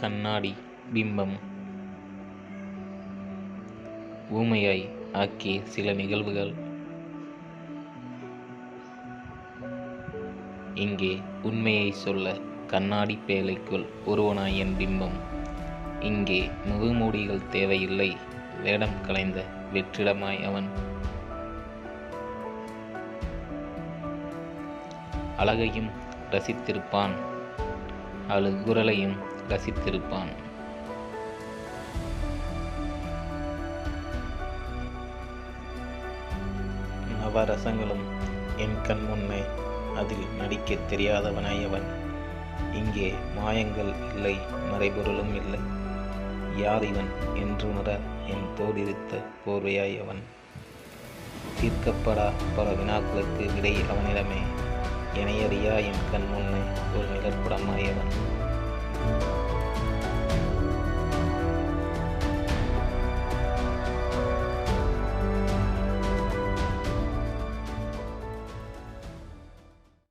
கண்ணாடி பிம்பம். ஊமையாய் ஆக்கிய சில நிகழ்வுகள். இங்கே உண்மையை சொல்ல கண்ணாடி பேழைக்குள் ஒருவனாய் என் பிம்பம். இங்கே முகமூடிகள் தேவையில்லை வேடம் கலைந்த வெற்றிடமாய் அவன். அழகையும் ரசித்திருப்பான். அழுகுரலையும் ரசித்திருப்பான். நவரசங்களும் என் கண் முன்னே அதில் நடிக்கத் தெரியாதவனாயவன் இங்கே மாயங்கள் இல்லை மறைபொருளும் இல்லை. யார் இவன் என்றுணர என் தோடிருத்த போர்வையாய் அவன். தீர்க்கப்படா பல வினாக்களுக்கு விடை அவனிடமே. இணையறியா என் கண் முன்னே ஒரு நிழற்படமாய்